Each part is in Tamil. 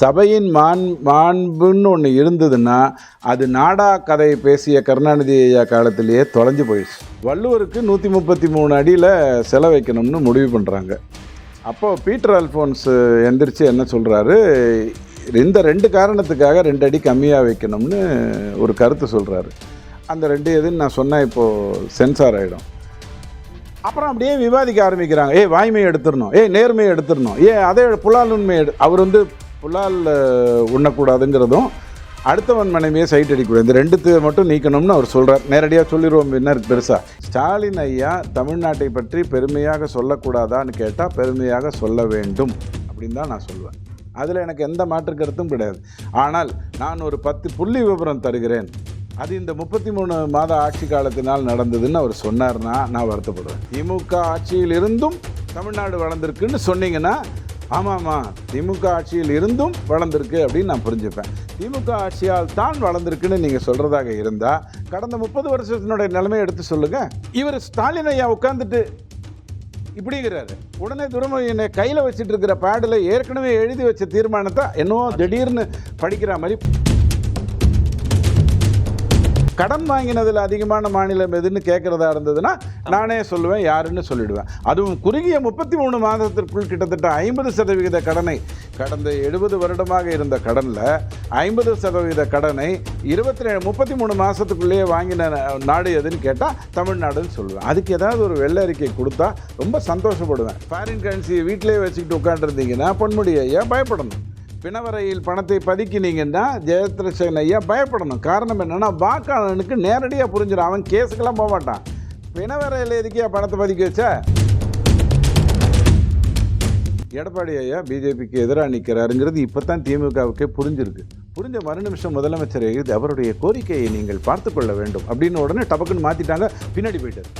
சபையின் மான் மாண்புன்னு ஒன்று இருந்ததுன்னா அது நாடா கதை பேசிய கருணாநிதி ஐயா காலத்திலேயே தொலைஞ்சு போயிடுச்சு. வள்ளுவருக்கு நூற்றி முப்பத்தி மூணு அடியில் செல வைக்கணும்னு முடிவு பண்ணுறாங்க அப்போது பீட்டர் அல்ஃபோன்ஸ் எந்திரிச்சு என்ன சொல்கிறாரு இந்த ரெண்டு காரணத்துக்காக ரெண்டு அடி கம்மியாக வைக்கணும்னு ஒரு கருத்து சொல்கிறாரு அந்த ரெண்டு எதுன்னு நான் சொன்னேன் இப்போது சென்சார் ஆகிடும் அப்புறம் அப்படியே விவாதிக்க ஆரம்பிக்கிறாங்க. ஏய் வாய்மையை எடுத்துடணும். ஏய் நேர்மையை எடுத்துடணும். ஏ அதே புலாலுண்மை எடு அவர் வந்து புலால் உண்ணக்கூடாதுங்கிறதும் அடுத்தவன் மனைவியை சைட் அடிக்கூடாது இந்த ரெண்டுத்தையும் மட்டும் நீக்கணும்னு அவர் சொல்கிறார் நேரடியாக சொல்லிடுவோம் பின்னர் பெருசாக ஸ்டாலின் ஐயா தமிழ்நாட்டை பற்றி பெருமையாக சொல்லக்கூடாதான்னு கேட்டால் பெருமையாக சொல்ல வேண்டும் அப்படின்னு தான் நான் சொல்லுவேன். அதில் எனக்கு எந்த மாற்று கருத்தும் கிடையாது. ஆனால் நான் ஒரு பத்து புள்ளி விவரம் தருகிறேன். அது இந்த முப்பத்தி மூணு மாத ஆட்சி காலத்தினால் நடந்ததுன்னு அவர் சொன்னார்னா நான் வருத்தப்படுவேன். திமுக ஆட்சியில் இருந்தும் தமிழ்நாடு வளர்ந்துருக்குன்னு சொன்னீங்கன்னா ஆமாம்மா திமுக ஆட்சியில் இருந்தும் வளர்ந்துருக்கு அப்படின்னு நான் புரிஞ்சுப்பேன். திமுக ஆட்சியால் தான் வளர்ந்துருக்குன்னு நீங்கள் சொல்கிறதாக இருந்தால் கடந்த முப்பது வருஷத்தினுடைய நிலைமையை எடுத்து சொல்லுங்கள் இவர் ஸ்டாலின் ஐயா உட்காந்துட்டு இப்படிங்கிறாரு. உடனே துரைமுருகன் கையில் வச்சுட்டு இருக்கிற பேடில் ஏற்கனவே எழுதி வச்ச தீர்மானத்தை என்னவோ திடீர்னு படிக்கிற மாதிரி கடன் வாங்கினதில் அதிகமான மாநிலம் எதுன்னு கேட்குறதா இருந்ததுன்னா நானே சொல்லுவேன் யாருன்னு சொல்லிடுவேன். அதுவும் குறுகிய முப்பத்தி மூணு மாதத்திற்குள் கிட்டத்தட்ட ஐம்பது சதவிகித கடனை கடந்த எழுபது வருடமாக இருந்த கடனில் ஐம்பது சதவீத கடனை இருபத்தி ரெண்டு முப்பத்தி மூணு மாதத்துக்குள்ளேயே வாங்கின நாடு எதுன்னு கேட்டால் தமிழ்நாடுன்னு சொல்லுவேன். அதுக்கு ஏதாவது ஒரு வெள்ளை அறிக்கை கொடுத்தா ரொம்ப சந்தோஷப்படுவேன். ஃபாரின் கரன்சியை வீட்டிலேயே வச்சுக்கிட்டு உட்காந்துருந்தீங்கன்னா பொன்முடி ஐயா பயப்படணும். பிணவரையில் பணத்தை பதுக்கினீங்கன்னா ஜெயத்ரசேகன் ஐயா பயப்படணும். காரணம் என்னென்னா வாக்காளனுக்கு நேரடியாக புரிஞ்சிடும். அவன் கேஸுக்கெல்லாம் போக மாட்டான். பிணவரையில் எதுக்கியா பணத்தை பதுக்கி வச்ச? எடப்பாடி ஐயா பிஜேபிக்கு எதிராக நிற்கிறாருங்கிறது இப்போ தான் திமுகவுக்கே புரிஞ்சிருக்கு. புரிஞ்ச மறு நிமிஷம் முதலமைச்சர் எழுதி அவருடைய கோரிக்கையை நீங்கள் பார்த்து கொள்ள வேண்டும் அப்படின்னு உடனே டபக்குன்னு மாற்றிட்டாங்க பின்னாடி போயிட்டார்.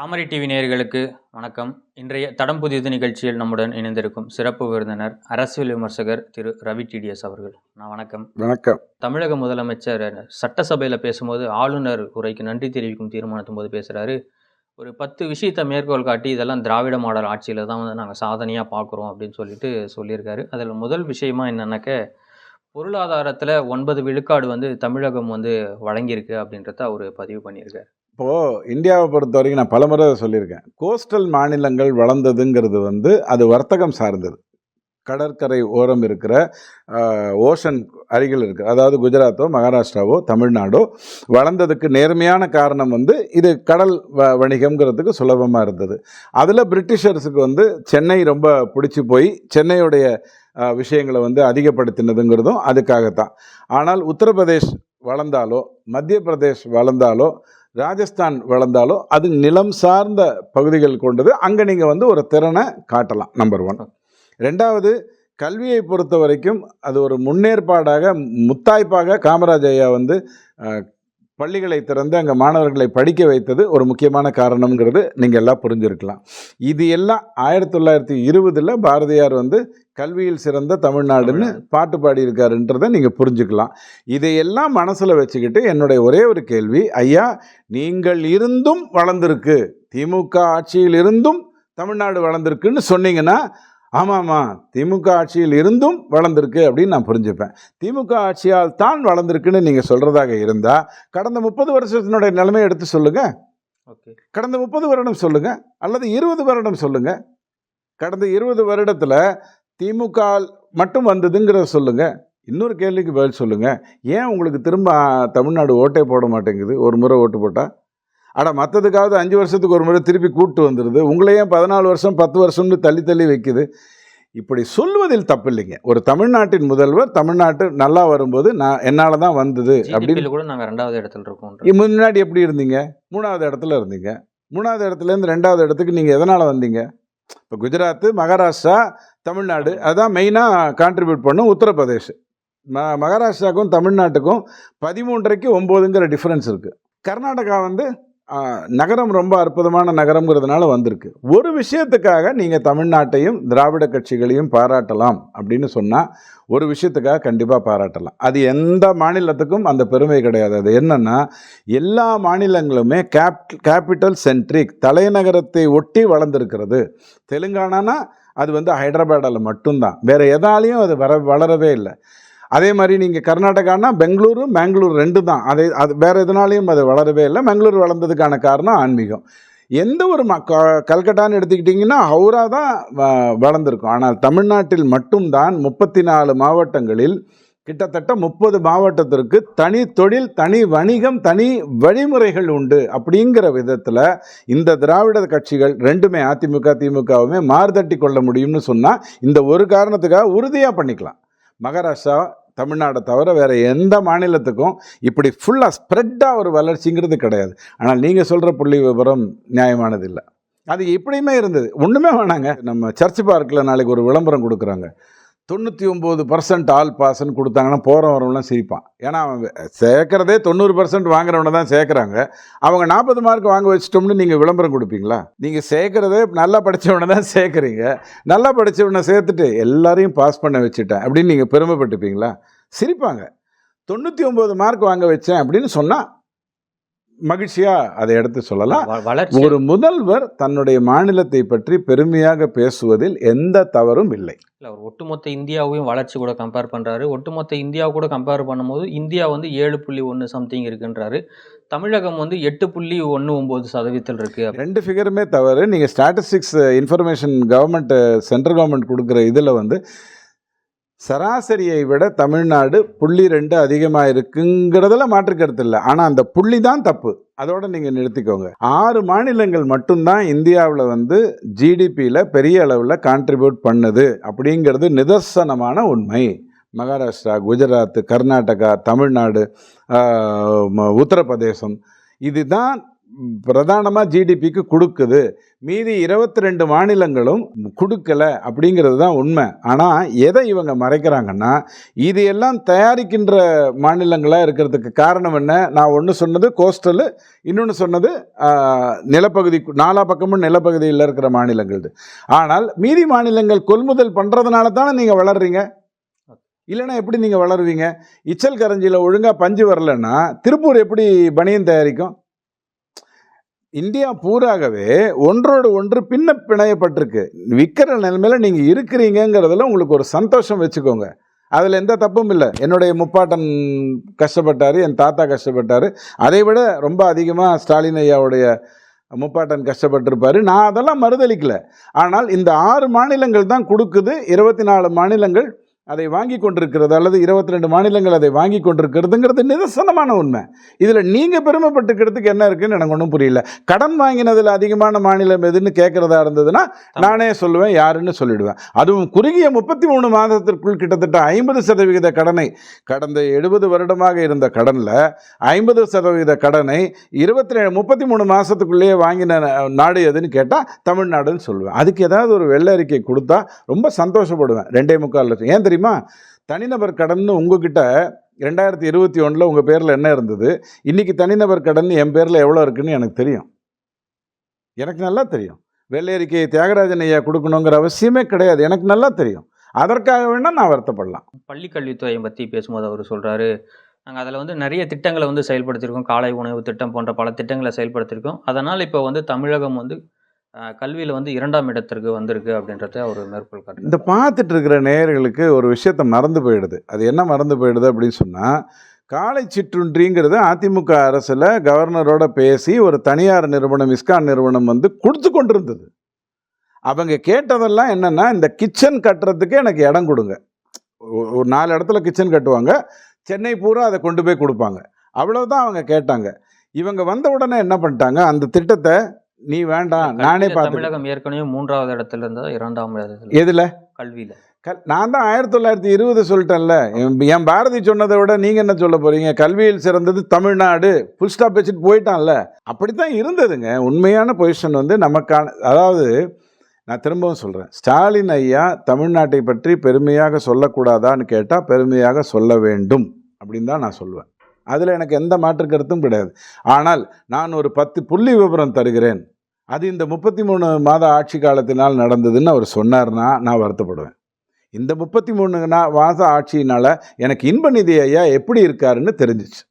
தாமரை டிவி நேயர்களுக்கு வணக்கம். இன்றைய தடம் புதியது நிகழ்ச்சியில் நம்முடன் இணைந்திருக்கும் சிறப்பு விருந்தினர் அரசியல் விமர்சகர் திரு ரவி டிடிஎஸ் அவர்கள். நான் வணக்கம். வணக்கம். தமிழக முதலமைச்சர் சட்டசபையில் பேசும்போது ஆளுநர் உரைக்கு நன்றி தெரிவிக்கும் தீர்மானத்தின் போது பேசுகிறாரு ஒரு பத்து விஷயத்தை மேற்கோள் காட்டி இதெல்லாம் திராவிட மாடல் ஆட்சியில் தான் வந்து நாங்கள் சாதனையாக பார்க்குறோம் அப்படின்னு சொல்லிட்டு சொல்லியிருக்காரு. அதில் முதல் விஷயமா என்னன்னாக்க பொருளாதாரத்தில் ஒன்பது விழுக்காடு வந்து தமிழகம் வந்து வழங்கியிருக்கு அப்படின்றத அவர் பதிவு பண்ணியிருக்காரு. இப்போது இந்தியாவை பொறுத்த வரைக்கும் நான் பலமுறை சொல்லியிருக்கேன். கோஸ்டல் மாநிலங்கள் வளர்ந்ததுங்கிறது வந்து அது வர்த்தகம் சார்ந்தது. கடற்கரை ஓரம் இருக்கிற ஓஷன் அருகில் இருக்கிற அதாவது குஜராத்தோ மகாராஷ்டிராவோ தமிழ்நாடோ வளர்ந்ததுக்கு நேர்மையான காரணம் வந்து இது கடல் வ வணிகம்ங்கிறதுக்கு சுலபமாக இருந்தது. அதில் பிரிட்டிஷர்ஸுக்கு வந்து சென்னை ரொம்ப பிடிச்சி போய் சென்னையுடைய விஷயங்களை வந்து அதிகப்படுத்தினதுங்கிறதும் அதுக்காகத்தான். ஆனால் உத்தரப்பிரதேஷ் வளர்ந்தாலோ மத்திய பிரதேஷ் வளர்ந்தாலோ ராஜஸ்தான் வளர்ந்தாலோ அது நிலம் சார்ந்த பகுதிகள் கொண்டது. அங்கே நீங்கள் வந்து ஒரு திறனை காட்டலாம் நம்பர் ஒன் ரெண்டாவது கல்வியை பொறுத்த வரைக்கும் அது ஒரு முன்னேற்பாடாக முத்தாய்ப்பாக காமராஜ் ஐயா வந்து பள்ளிகளை திறந்து அங்கே மாணவர்களை படிக்க வைத்தது ஒரு முக்கியமான காரணம்ங்கிறது நீங்கள் எல்லாம் புரிஞ்சிருக்கலாம். இது எல்லாம் ஆயிரத்தி தொள்ளாயிரத்தி இருபதில் பாரதியார் வந்து கல்வியில் சிறந்த தமிழ்நாடுன்னு பாட்டு பாடியிருக்காருன்றதை நீங்கள் புரிஞ்சுக்கலாம். இதையெல்லாம் மனசில் வச்சுக்கிட்டு என்னுடைய ஒரே ஒரு கேள்வி ஐயா நீங்கள் இருந்தும் வளர்ந்துருக்கு திமுக ஆட்சியில் இருந்தும் தமிழ்நாடு வளர்ந்துருக்குன்னு சொன்னீங்கன்னா ஆமாம்மா திமுக ஆட்சியில் இருந்தும் வளர்ந்துருக்கு அப்படின்னு நான் புரிஞ்சுப்பேன். திமுக ஆட்சியால் தான் வளர்ந்துருக்குன்னு நீங்கள் சொல்கிறதாக இருந்தால் கடந்த முப்பது வருஷத்தினுடைய நிலைமையை எடுத்து சொல்லுங்கள் ஓகே. கடந்த முப்பது வருடம் சொல்லுங்கள் அல்லது இருபது வருடம் சொல்லுங்கள் கடந்த இருபது வருடத்தில் திமுக மட்டும் வந்ததுங்கிறத சொல்லுங்கள் இன்னொரு கேள்விக்கு பதில் சொல்லுங்கள் ஏன் உங்களுக்கு திரும்ப தமிழ்நாடு ஓட்டே போட மாட்டேங்குது? ஒரு முறை ஓட்டு போட்டால் அட மற்றதுக்காவது அஞ்சு வருஷத்துக்கு ஒரு முறை திருப்பி கூட்டு வந்துடுது உங்களை ஏன் பதினாலு வருஷம் பத்து வருஷம்னு தள்ளி தள்ளி வைக்குது? இப்படி சொல்வதில் தப்பில்லைங்க. ஒரு தமிழ்நாட்டின் முதல்வர் தமிழ்நாட்டு நல்லா வரும்போது நான் என்னால் தான் வந்தது அப்படின்னு கூட நாங்கள் ரெண்டாவது இடத்துல இருக்கோம். முன்னாடி எப்படி இருந்தீங்க? மூணாவது இடத்துல இருந்தீங்க. மூணாவது இடத்துலேருந்து ரெண்டாவது இடத்துக்கு நீங்கள் எதனால் வந்தீங்க? இப்போ குஜராத்து மகாராஷ்டிரா தமிழ்நாடு அதான் மெயினாக கான்ட்ரிபியூட் பண்ணும் உத்தரப்பிரதேஷ். ம மகாராஷ்டிராவுக்கும் தமிழ்நாட்டுக்கும் பதிமூன்றரைக்கு ஒம்போதுங்கிற டிஃப்ரென்ஸ் இருக்குது கர்நாடகா வந்து நகரம் ரொம்ப அற்புதமான நகரம்ங்கிறதுனால வந்திருக்கு. ஒரு விஷயத்துக்காக நீங்கள் தமிழ்நாட்டையும் திராவிட கட்சிகளையும் பாராட்டலாம் அப்படின்னு சொன்னால் ஒரு விஷயத்துக்காக கண்டிப்பாக பாராட்டலாம். அது எந்த மாநிலத்துக்கும் அந்த பெருமை கிடையாது. அது என்னன்னா எல்லா மாநிலங்களுமே கேப் கேபிட்டல் சென்ட்ரிக் தலைநகரத்தை ஒட்டி வளர்ந்துருக்கிறது. தெலுங்கானானா அது வந்து ஹைதராபாடில் மட்டும்தான். வேறு எதாலையும் அது வர வளரவே இல்லை. அதே மாதிரி நீங்கள் கர்நாடகானா பெங்களூரு மேங்களூர் ரெண்டு தான் அதே அது வேறு எதனாலையும் அது வளரவே இல்லை. பெங்களூர் வளர்ந்ததுக்கான காரணம் ஆன்மீகம். எந்த ஒரு ம க- கல்கட்டான்னு எடுத்துக்கிட்டிங்கன்னா ஹவுரா தான் வ- வளர்ந்துருக்கும். ஆனால் தமிழ்நாட்டில் மட்டும்தான் முப்பத்தி நாலு மாவட்டங்களில் கிட்டத்தட்ட முப்பது மாவட்டத்திற்கு தனி தொழில் தனி வணிகம் தனி வழிமுறைகள் உண்டு அப்படிங்கிற விதத்தில் இந்த திராவிட கட்சிகள் ரெண்டுமே அதிமுக திமுகவுமே மார்தட்டி கொள்ள முடியும்னு சொன்னால் இந்த ஒரு காரணத்துக்காக உறுதியாக பண்ணிக்கலாம். மகாராஷ்டிரா தமிழ்நாடை தவிர வேறு எந்த மாநிலத்துக்கும் இப்படி ஃபுல்லாக ஸ்ப்ரெட்டாக ஒரு வளர்ச்சிங்கிறது கிடையாது. ஆனால் நீங்கள் சொல்கிற புள்ளி விவரம் நியாயமானது இல்லை. அது எப்படியுமே இருந்தது. ஒன்றுமே வேணாங்க. நம்ம சர்ச் பார்க்கில் நாளைக்கு ஒரு விளம்பரம் கொடுக்குறாங்க. தொண்ணூற்றி ஒம்பது பர்சன்ட் ஆல் பாஸ்ன்னு கொடுத்தாங்கன்னா போகிற சிரிப்பான். ஏன்னா அவன் சேர்க்குறதே தொண்ணூறு பர்சன்ட் வாங்குறவனை தான் சேர்க்குறாங்க. அவங்க நாற்பது மார்க் வாங்க வச்சிட்டோம்னு நீங்கள் விளம்பரம் கொடுப்பீங்களா? நீங்கள் சேர்க்குறதே நல்லா படித்தவனை தான் சேர்க்குறீங்க. நல்லா படித்தவனை சேர்த்துட்டு எல்லாரையும் பாஸ் பண்ண வச்சுட்டேன் அப்படின்னு நீங்கள் பெருமைப்பட்டுப்பீங்களா? சிரிப்பாங்க. தொண்ணூற்றி ஒம்பது மார்க் வாங்க வச்சேன் அப்படின்னு சொன்னால் மகிழ்ச்சியாக அதை எடுத்து சொல்லலாம். ஒரு முதல்வர் தன்னுடைய மாநிலத்தை பற்றி பெருமையாக பேசுவதில் எந்த தவறும் இல்லை. இல்ல அவர் ஒட்டுமொத்த இந்தியாவையும் வளர்ச்சி கூட கம்பேர் பண்றாரு. ஒட்டுமொத்த இந்தியா கூட கம்பேர் பண்ணும்போது இந்தியா வந்து ஏழு புள்ளி ஒன்று சம்திங் இருக்குன்றாரு. தமிழகம் வந்து எட்டு புள்ளி ஒன்று ஒம்பது சதவீதத்தில் இருக்கு. ரெண்டு ஃபிகருமே தவறு. நீங்கள் statistics information government central government கொடுக்குற இதில் வந்து சராசரியை விட தமிழ்நாடு புள்ளி ரெண்டு அதிகமாக இருக்குங்கிறதுல மாற்று கருத்து இல்லை. ஆனால் அந்த புள்ளி தான் தப்பு. அதோட நீங்கள் நிறுத்திக்கோங்க. ஆறு மாநிலங்கள் மட்டும்தான் இந்தியாவில் வந்து ஜிடிபியில் பெரிய அளவில் கான்ட்ரிபியூட் பண்ணுது அப்படிங்கிறது நிதர்சனமான உண்மை. மகாராஷ்டிரா குஜராத் கர்நாடகா தமிழ்நாடு உத்தரப்பிரதேசம். இதுதான் பிரதானமாக ஜிடிபிக்கு கொடுக்குது. மீதி இருபத்தி ரெண்டு மாநிலங்களும் கொடுக்கல அப்படிங்கிறது தான் உண்மை. ஆனால் எதை இவங்க மறைக்கிறாங்கன்னா இது எல்லாம் தயாரிக்கின்ற மாநிலங்களாக இருக்கிறதுக்கு காரணம் என்ன? நான் ஒன்று சொன்னது கோஸ்டலு இன்னொன்று சொன்னது நிலப்பகுதி நாலா பக்கமும் நிலப்பகுதியில் இருக்கிற மாநிலங்கள் ஆனால் மீதி மாநிலங்கள் கொள்முதல் பண்ணுறதுனால தானே நீங்கள் வளர்றீங்க? இல்லைன்னா எப்படி நீங்கள் வளருவீங்க? இச்சல் கரஞ்சியில் ஒழுங்காக பஞ்சு வரலன்னா திருப்பூர் எப்படி பனியன் தயாரிக்கும்? இந்தியா பூராகவே ஒன்றோடு ஒன்று பின்ன பிணையப்பட்டிருக்கு. விற்கிற நிலைமையில நீங்கள் இருக்கிறீங்கிறதுல உங்களுக்கு ஒரு சந்தோஷம் வச்சுக்கோங்க. அதில் எந்த தப்பும் இல்லை. என்னுடைய முப்பாட்டன் கஷ்டப்பட்டார் என் தாத்தா கஷ்டப்பட்டார். அதை விட ரொம்ப அதிகமாக ஸ்டாலின் ஐயாவுடைய முப்பாட்டன் கஷ்டப்பட்டிருப்பார். நான் அதெல்லாம் மறுதளிக்கல. ஆனால் இந்த ஆறு மாநிலங்கள் தான் கொடுக்குது. இருபத்தி நாலு மாநிலங்கள் அதை வாங்கி கொண்டிருக்கிறது அல்லது இருபத்தி ரெண்டு மாநிலங்கள் அதை வாங்கி கொண்டிருக்கிறதுங்கிறது நிதர்சனமான உண்மை. இதில் நீங்கள் பெருமைப்பட்டுக்கிறதுக்கு என்ன இருக்குன்னு எனக்கு ஒன்றும் புரியல. கடன் வாங்கினதில் அதிகமான மாநிலம் எதுன்னு கேட்குறதா இருந்ததுன்னா நானே சொல்லுவேன் யாருன்னு சொல்லிடுவேன். அதுவும் குறுகிய முப்பத்தி மூணு மாதத்திற்குள் கிட்டத்தட்ட ஐம்பது சதவிகித கடனை கடந்த எழுபது வருடமாக இருந்த கடனில் ஐம்பது சதவிகித கடனை இருபத்தி ரெண்டு முப்பத்தி மூணு மாதத்துக்குள்ளேயே வாங்கின நாடு எதுன்னு கேட்டால் தமிழ்நாடுன்னு சொல்லுவேன். அதுக்கு ஏதாவது ஒரு வெள்ளை அறிக்கை கொடுத்தா ரொம்ப சந்தோஷப்படுவேன். ரெண்டே முக்கால் லட்சம். ஏன் தெரியுமா? தனிநபர் கடன் உங்ககிட்ட ரெண்டாயிரத்தி இருபத்தி ஒன்றில் உங்கள் பேரில் என்ன இருந்தது? இன்றைக்கி தனிநபர் கடன் என் பேரில் எவ்வளோ இருக்குன்னு எனக்கு தெரியும். எனக்கு நல்லா தெரியும். வெள்ளை அறிக்கையை தியாகராஜன் ஐயா கொடுக்கணுங்கிற அவசியமே கிடையாது. எனக்கு நல்லா தெரியும். அதற்காக வேணால் நான் வருத்தப்படலாம். பள்ளிக்கல்வித்துறையை பற்றி பேசும்போது அவர் சொல்கிறாரு நாங்கள் அதில் வந்து நிறைய திட்டங்களை வந்து செயல்படுத்தியிருக்கோம் காலை உணவு திட்டம் போன்ற பல திட்டங்களை செயல்படுத்தியிருக்கோம் அதனால் இப்போ வந்து தமிழகம் வந்து கல்வியில் வந்து இரண்டாம் இடத்திற்கு வந்திருக்கு அப்படின்றத அவர் மேற்கோள் காட்டு இந்த பார்த்துட்டு இருக்கிற நேயர்களுக்கு ஒரு விஷயத்த மறந்து போயிடுது. அது என்ன மறந்து போயிடுது அப்படின்னு சொன்னால் காலை சிற்றுன்றிங்கிறது அதிமுக அரசில் கவர்னரோட பேசி ஒரு தனியார் நிறுவனம் இஸ்கான் நிறுவனம் வந்து கொடுத்து கொண்டிருந்தது. அவங்க கேட்டதெல்லாம் என்னென்னா இந்த கிச்சன் கட்டுறதுக்கு எனக்கு இடம் கொடுங்க. ஒரு நாலு இடத்துல கிச்சன் கட்டுவாங்க. சென்னை பூரா அதை கொண்டு போய் கொடுப்பாங்க. அவ்வளவுதான் அவங்க கேட்டாங்க. இவங்க வந்த உடனே என்ன பண்ணிட்டாங்க? அந்த திட்டத்தை நீ வேண்டாம் நானே பார்த்து தமிழகம் ஏற்கனவே மூன்றாவது இடத்துல இருந்தா இரண்டாம் இடத்துல எதில்? கல்வியில். கல் நான் தான் ஆயிரத்தி தொள்ளாயிரத்தி இருபது சொல்லிட்டேன்ல. என் பாரதி சொன்னதை விட நீங்கள் என்ன சொல்ல போகிறீங்க கல்வியில் சிறந்தது தமிழ்நாடு. ஃபுல் ஸ்டாப் வச்சுட்டு போயிட்டான்ல. அப்படி தான் இருந்ததுங்க. உண்மையான பொசிஷன் வந்து நமக்கான அதாவது நான் திரும்பவும் சொல்கிறேன் ஸ்டாலின் ஐயா தமிழ்நாட்டை பற்றி பெருமையாக சொல்லக்கூடாதான்னு கேட்டால் பெருமையாக சொல்ல வேண்டும். அப்படின்னு தான் நான் சொல்லுவேன் அதில் எனக்கு எந்த மாற்று கருத்தும் கிடையாது. ஆனால் நான் ஒரு பத்து புள்ளி விவரம் தருகிறேன். அது இந்த முப்பத்தி மூணு மாத ஆட்சி காலத்தினால் நடந்ததுன்னு அவர் சொன்னார்னா நான் வருத்தப்படுவேன். இந்த முப்பத்தி மூணு மாத ஆட்சியினால் எனக்கு இன்பநிதி ஐயா எப்படி இருக்காருன்னு தெரிஞ்சிச்சு.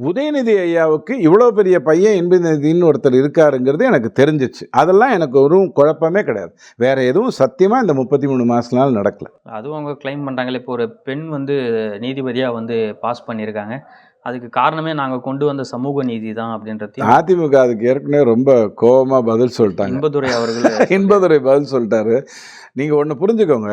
உதயநிதி ஐயாவுக்கு இவ்வளோ பெரிய பையன் இன்பநிதின்னு ஒருத்தர் இருக்காருங்கிறது எனக்கு தெரிஞ்சிச்சு. அதெல்லாம் எனக்கு ஒரு குழப்பமே கிடையாது. வேற எதுவும் சத்தியமாக இந்த முப்பத்தி மூணு மாதத்துனால நடக்கல. அதுவும் அவங்க க்ளைம் பண்ணுறாங்களே இப்போ ஒரு பெண் வந்து நீதிபதியாக வந்து பாஸ் பண்ணியிருக்காங்க. அதுக்கு காரணமே நாங்கள் கொண்டு வந்த சமூக நீதி தான் அப்படின்றதையும் அதிமுக அதுக்கு ஏற்கனவே ரொம்ப கோபமாக பதில் சொல்லிட்டாங்க. இன்பதுரை அவர்கள். இன்பதுரை பதில் சொல்லிட்டாரு. நீங்கள் ஒன்று புரிஞ்சுக்கோங்க.